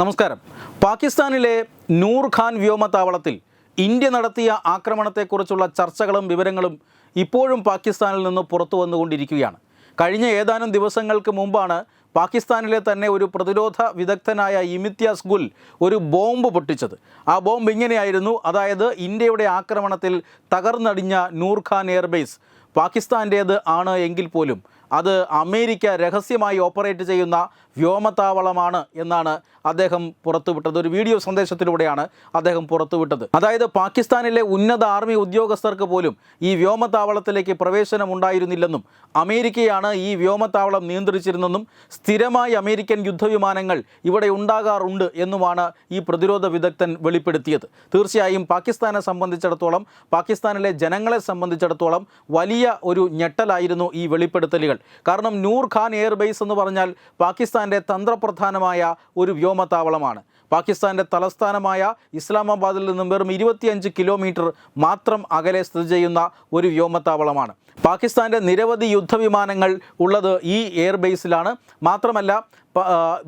നമസ്കാരം. പാകിസ്ഥാനിലെ നൂർ ഖാൻ വ്യോമതാവളത്തിൽ ഇന്ത്യ നടത്തിയ ആക്രമണത്തെക്കുറിച്ചുള്ള ചർച്ചകളും വിവരങ്ങളും ഇപ്പോഴും പാകിസ്ഥാനിൽ നിന്ന് പുറത്തു വന്നുകൊണ്ടിരിക്കുകയാണ്. കഴിഞ്ഞ ഏതാനും ദിവസങ്ങൾക്ക് മുമ്പാണ് പാകിസ്ഥാനിലെ തന്നെ ഒരു പ്രതിരോധ വിദഗ്ധനായ ഇമിത്യാസ് ഗുൽ ഒരു ബോംബ് പൊട്ടിച്ചത്. ആ ബോംബ് ഇങ്ങനെയായിരുന്നു അതായത് ഇന്ത്യയുടെ ആക്രമണത്തിൽ തകർന്നടിഞ്ഞ നൂർഖാൻ എയർബേസ്. പാകിസ്ഥാന്റേത് ആണ് എങ്കിൽ പോലും അത് അമേരിക്ക രഹസ്യമായി ഓപ്പറേറ്റ് ചെയ്യുന്ന വ്യോമത്താവളമാണ് എന്നാണ് അദ്ദേഹം പുറത്തുവിട്ടത്. ഒരു വീഡിയോ സന്ദേശത്തിലൂടെയാണ് അദ്ദേഹം പുറത്തുവിട്ടത്. അതായത് പാകിസ്ഥാനിലെ ഉന്നത ആർമി ഉദ്യോഗസ്ഥർക്ക് പോലും ഈ വ്യോമത്താവളത്തിലേക്ക് പ്രവേശനം ഉണ്ടായിരുന്നില്ലെന്നും അമേരിക്കയാണ് ഈ വ്യോമത്താവളം നിയന്ത്രിച്ചിരുന്നെന്നും സ്ഥിരമായി അമേരിക്കൻ യുദ്ധവിമാനങ്ങൾ ഇവിടെ ഉണ്ടാകാറുണ്ട് എന്നുമാണ് ഈ പ്രതിരോധ വിദഗ്ധൻ വെളിപ്പെടുത്തിയത്. തീർച്ചയായും പാകിസ്ഥാനെ സംബന്ധിച്ചിടത്തോളം പാകിസ്ഥാനിലെ ജനങ്ങളെ സംബന്ധിച്ചിടത്തോളം വലിയ ഒരു ഞെട്ടലായിരുന്നു ഈ വെളിപ്പെടുത്തലുകൾ. കാരണം നൂർ ഖാൻ എയർബേസ് എന്ന് പറഞ്ഞാൽ പാകിസ്ഥാന്റെ തന്ത്രപ്രധാനമായ ഒരു വ്യോമത്താവളമാണ്. പാകിസ്ഥാന്റെ തലസ്ഥാനമായ ഇസ്ലാമാബാദിൽ നിന്നും വെറും ഇരുപത്തിയഞ്ച് കിലോമീറ്റർ മാത്രം അകലെ സ്ഥിതി ചെയ്യുന്ന ഒരു വ്യോമത്താവളമാണ്. പാകിസ്ഥാന്റെ നിരവധി യുദ്ധവിമാനങ്ങൾ ഉള്ളത് ഈ എയർബേസിലാണ്. മാത്രമല്ല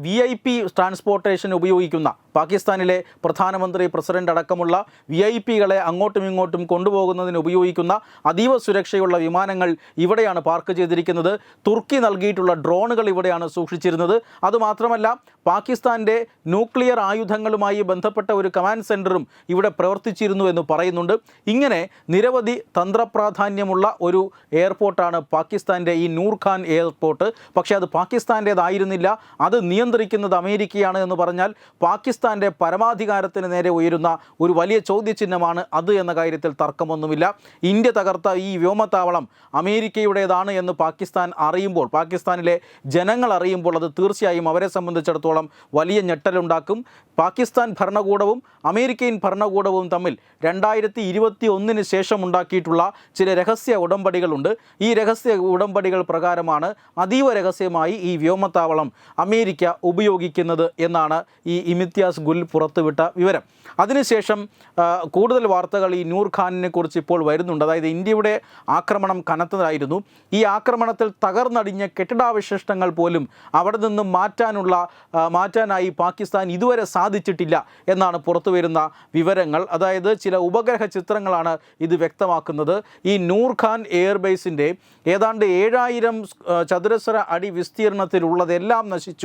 വി ഐ പി ട്രാൻസ്പോർട്ടേഷൻ ഉപയോഗിക്കുന്ന പാകിസ്ഥാനിലെ പ്രധാനമന്ത്രി പ്രസിഡന്റ് അടക്കമുള്ള വി ഐ പികളെ അങ്ങോട്ടും ഇങ്ങോട്ടും കൊണ്ടുപോകുന്നതിന് ഉപയോഗിക്കുന്ന അതീവ സുരക്ഷയുള്ള വിമാനങ്ങൾ ഇവിടെയാണ് പാർക്ക് ചെയ്തിരിക്കുന്നത്. തുർക്കി നൽകിയിട്ടുള്ള ഡ്രോണുകൾ ഇവിടെയാണ് സൂക്ഷിച്ചിരുന്നത്. അതുമാത്രമല്ല പാകിസ്ഥാന്റെ ന്യൂക്ലിയർ ആയുധങ്ങളുമായി ബന്ധപ്പെട്ട ഒരു കമാൻഡ് സെന്ററും ഇവിടെ പ്രവർത്തിച്ചിരുന്നു എന്ന് പറയുന്നുണ്ട്. ഇങ്ങനെ നിരവധി തന്ത്രപ്രാധാന്യമുള്ള ഒരു എയർപോർട്ടാണ് പാകിസ്ഥാന്റെ ഈ നൂർഖാൻ എയർപോർട്ട്. പക്ഷേ അത് പാകിസ്ഥാന്റേതായിരുന്നില്ല അത് നിയന്ത്രിക്കുന്നത് അമേരിക്കയാണ് എന്ന് പറഞ്ഞാൽ പാകിസ്ഥാന്റെ പരമാധികാരത്തിന് നേരെ ഉയരുന്ന ഒരു വലിയ ചോദ്യചിഹ്നമാണ് അത് എന്ന കാര്യത്തിൽ തർക്കമൊന്നുമില്ല. ഇന്ത്യ തകർത്ത ഈ വ്യോമത്താവളം അമേരിക്കയുടേതാണ് എന്ന് പാകിസ്ഥാൻ അറിയുമ്പോൾ പാകിസ്ഥാനിലെ ജനങ്ങൾ അറിയുമ്പോൾ അത് തീർച്ചയായും അവരെ സംബന്ധിച്ചിടത്തോളം വലിയ ഞെട്ടലുണ്ടാക്കും. പാകിസ്ഥാൻ ഭരണകൂടവും അമേരിക്കൻ ഭരണകൂടവും തമ്മിൽ രണ്ടായിരത്തി ഇരുപത്തി ഒന്നിന് ശേഷം ഉണ്ടാക്കിയിട്ടുള്ള ചില രഹസ്യ ഉടമ്പടികളുണ്ട്. ഈ രഹസ്യ ഉടമ്പടികൾ പ്രകാരമാണ് അതീവ രഹസ്യമായി ഈ വ്യോമത്താവളം അമേരിക്ക ഉപയോഗിക്കുന്നത് എന്നാണ് ഈ ഇമിത്യാസ് ഗുൽ പുറത്തുവിട്ട വിവരം. അതിനുശേഷം കൂടുതൽ വാർത്തകൾ ഈ നൂർ ഖാനിനെ കുറിച്ച് ഇപ്പോൾ വരുന്നുണ്ട്. അതായത് ഇന്ത്യയുടെ ആക്രമണം കനത്തതായിരുന്നു. ഈ ആക്രമണത്തിൽ തകർന്നടിഞ്ഞ കെട്ടിടാവശിഷ്ടങ്ങൾ പോലും അവിടെ നിന്നും മാറ്റാനുള്ള മാറ്റാനായി പാകിസ്ഥാൻ ഇതുവരെ സാധിച്ചിട്ടില്ല എന്നാണ് പുറത്തു വരുന്ന വിവരങ്ങൾ. അതായത് ചില ഉപഗ്രഹ ചിത്രങ്ങളാണ് ഇത് വ്യക്തമാക്കുന്നത്. ഈ നൂർ ഖാൻ എയർബേസിന്റെ ഏതാണ്ട് ഏഴായിരം ചതുരശ്ര അടി വിസ്തീർണത്തിലുള്ളതെല്ലാം നശിച്ചു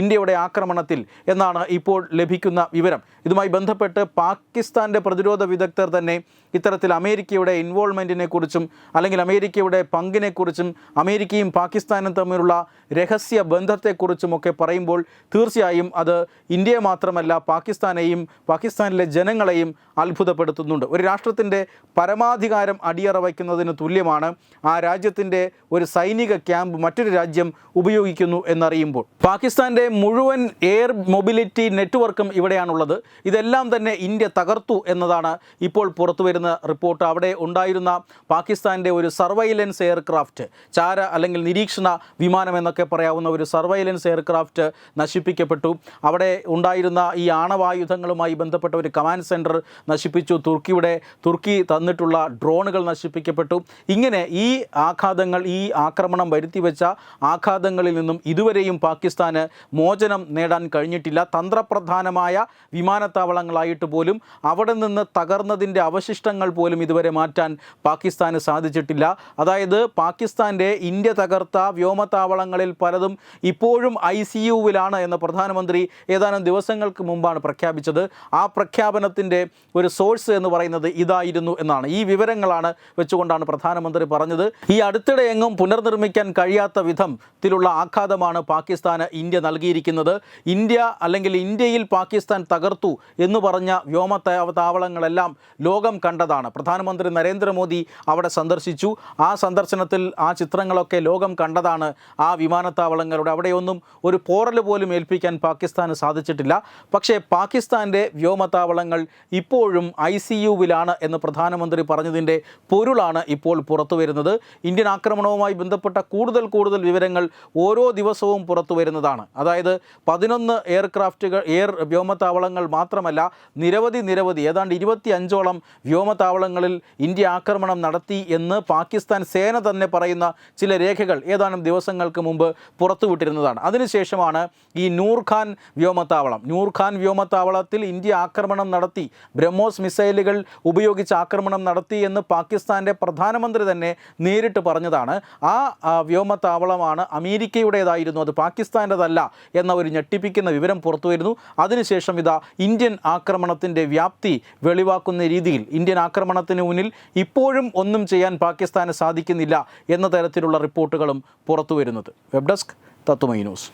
ഇന്ത്യയുടെ ആക്രമണത്തിൽ എന്നാണ് ഇപ്പോൾ ലഭിക്കുന്ന വിവരം. ഇതുമായി ബന്ധപ്പെട്ട് പാകിസ്ഥാന്റെ പ്രതിരോധ വിദഗ്ധർ തന്നെ ഇത്തരത്തിൽ അമേരിക്കയുടെ ഇൻവോൾവ്മെന്റിനെ കുറിച്ചും അല്ലെങ്കിൽ അമേരിക്കയുടെ പങ്കിനെക്കുറിച്ചും അമേരിക്കയും പാകിസ്ഥാനും തമ്മിലുള്ള രഹസ്യ ബന്ധത്തെക്കുറിച്ചുമൊക്കെ പറയുമ്പോൾ തീർച്ചയായും അത് ഇന്ത്യയെ മാത്രമല്ല പാകിസ്ഥാനെയും പാകിസ്ഥാനിലെ ജനങ്ങളെയും അത്ഭുതപ്പെടുത്തുന്നുണ്ട്. ഒരു രാഷ്ട്രത്തിന്റെ പരമാധികാരം അടിയറ വയ്ക്കുന്നതിന് തുല്യമാണ് ആ രാജ്യത്തിന്റെ ഒരു സൈനിക ക്യാമ്പ് മറ്റൊരു രാജ്യം ഉപയോഗിക്കുന്നു എന്നറിയുമ്പോൾ. പാകിസ്ഥാന്റെ മുഴുവൻ എയർ മൊബിലിറ്റി നെറ്റ്വർക്കും ഇവിടെയാണുള്ളത്. ഇതെല്ലാം തന്നെ ഇന്ത്യ തകർത്തു എന്നതാണ് ഇപ്പോൾ പുറത്തു വരുന്ന റിപ്പോർട്ട്. അവിടെ ഉണ്ടായിരുന്ന പാകിസ്ഥാന്റെ ഒരു സർവൈലൻസ് എയർക്രാഫ്റ്റ് ചാര അല്ലെങ്കിൽ നിരീക്ഷണ വിമാനം എന്നൊക്കെ പറയാവുന്ന ഒരു സർവൈലൻസ് എയർക്രാഫ്റ്റ് നശിപ്പിക്കപ്പെട്ടു. അവിടെ ഉണ്ടായിരുന്ന ഈ ആണവായുധങ്ങളുമായി ബന്ധപ്പെട്ട ഒരു കമാൻഡ് സെന്റർ നശിപ്പിച്ചു. തുർക്കിയുടെ തുർക്കി തന്നിട്ടുള്ള ഡ്രോണുകൾ നശിപ്പിക്കപ്പെട്ടു. ഇങ്ങനെ ഈ ആഘാതങ്ങൾ ഈ ആക്രമണം വരുത്തിവെച്ച ആഘാതങ്ങളിൽ നിന്നും ഇതുവരെയും പാകിസ്ഥാന് മോചനം നേടാൻ കഴിഞ്ഞിട്ടില്ല. തന്ത്രപ്രധാനമായ വിമാനത്താവളങ്ങളായിട്ട് പോലും അവിടെ നിന്ന് തകർന്നതിന്റെ അവശിഷ്ടങ്ങൾ പോലും ഇതുവരെ മാറ്റാൻ പാകിസ്ഥാന് സാധിച്ചിട്ടില്ല. അതായത് പാകിസ്ഥാന്റെ ഇന്ത്യ തകർത്ത വ്യോമത്താവളങ്ങളിൽ പലതും ഇപ്പോഴും ഐ സി യുവിലാണ് എന്ന് പ്രധാനമന്ത്രി ഏതാനും ദിവസങ്ങൾക്ക് മുമ്പാണ് പ്രഖ്യാപിച്ചത്. ആ പ്രഖ്യാപനത്തിന്റെ ഒരു സോഴ്സ് എന്ന് പറയുന്നത് ഇതായിരുന്നു എന്നാണ്. ഈ വിവരങ്ങളാണ് വെച്ചുകൊണ്ടാണ് പ്രധാനമന്ത്രി പറഞ്ഞത്. ഈ അടുത്തിടെ എങ്ങും പുനർനിർമ്മിക്കാൻ കഴിയാത്ത വിധത്തിലുള്ള ആഘാതമാണ് പാകിസ്ഥാന് ഇന്ത്യ നൽകിയിരിക്കുന്നത്. ഇന്ത്യ അല്ലെങ്കിൽ ഇന്ത്യയിൽ പാകിസ്ഥാൻ തകർത്തു എന്ന് പറഞ്ഞ വ്യോമ താവളങ്ങളെല്ലാം ലോകം കണ്ടതാണ്. പ്രധാനമന്ത്രി നരേന്ദ്രമോദി അവിടെ സന്ദർശിച്ചു. ആ സന്ദർശനത്തിൽ ആ ചിത്രങ്ങളൊക്കെ ലോകം കണ്ടതാണ്. ആ വിമാനത്താവളങ്ങളുടെ അവിടെയൊന്നും ഒരു പോറൽ പോലും ഏൽപ്പിക്കാൻ പാകിസ്ഥാന് സാധിച്ചിട്ടില്ല. പക്ഷേ പാകിസ്ഥാന്റെ വ്യോമത്താവളങ്ങൾ ഇപ്പോഴും ഐ സി യുവിലാണ് എന്ന് പ്രധാനമന്ത്രി പറഞ്ഞതിന്റെ പൊരുളാണ് ഇപ്പോൾ പുറത്തു വരുന്നത് ഇന്ത്യൻ ആക്രമണവുമായി ബന്ധപ്പെട്ട കൂടുതൽ കൂടുതൽ വിവരങ്ങൾ ഓരോ ദിവസവും പുറത്തു വരുന്നത് എന്നതാണ് അതായത് പതിനൊന്ന് എയർക്രാഫ്റ്റുകൾ എയർ വ്യോമത്താവളങ്ങൾ മാത്രമല്ല നിരവധി നിരവധി ഏതാണ്ട് ഇരുപത്തി അഞ്ചോളം വ്യോമത്താവളങ്ങളിൽ ഇന്ത്യ ആക്രമണം നടത്തി എന്ന് പാകിസ്ഥാൻ സേന തന്നെ പറയുന്ന ചില രേഖകൾ ഏതാനും ദിവസങ്ങൾക്ക് മുമ്പ് പുറത്തുവിട്ടിരുന്നതാണ്. അതിനുശേഷമാണ് ഈ നൂർഖാൻ വ്യോമത്താവളം. നൂർഖാൻ വ്യോമത്താവളത്തിൽ ഇന്ത്യ ആക്രമണം നടത്തി ബ്രഹ്മോസ് മിസൈലുകൾ ഉപയോഗിച്ച് ആക്രമണം നടത്തി എന്ന് പാകിസ്ഥാന്റെ പ്രധാനമന്ത്രി തന്നെ നേരിട്ട് പറഞ്ഞതാണ്. ആ വ്യോമത്താവളമാണ് അമേരിക്കയുടേതായിരുന്നു. അത് പാകിസ്ഥാന്റെതല്ല എന്ന ഒരു ഞെട്ടിപ്പിക്കുന്ന വിവരം പുറത്തുവരുന്നു. അതിനുശേഷം ഇതാ ഇന്ത്യൻ ആക്രമണത്തിന്റെ വ്യാപ്തി വെളിവാക്കുന്ന രീതിയിൽ ഇന്ത്യൻ ആക്രമണത്തിന് മുന്നിൽ ഇപ്പോഴും ഒന്നും ചെയ്യാൻ പാകിസ്ഥാന് സാധിക്കുന്നില്ല എന്ന തരത്തിലുള്ള റിപ്പോർട്ടുകളും പുറത്തുവരുന്നത്. Web desk Tatwamayi news.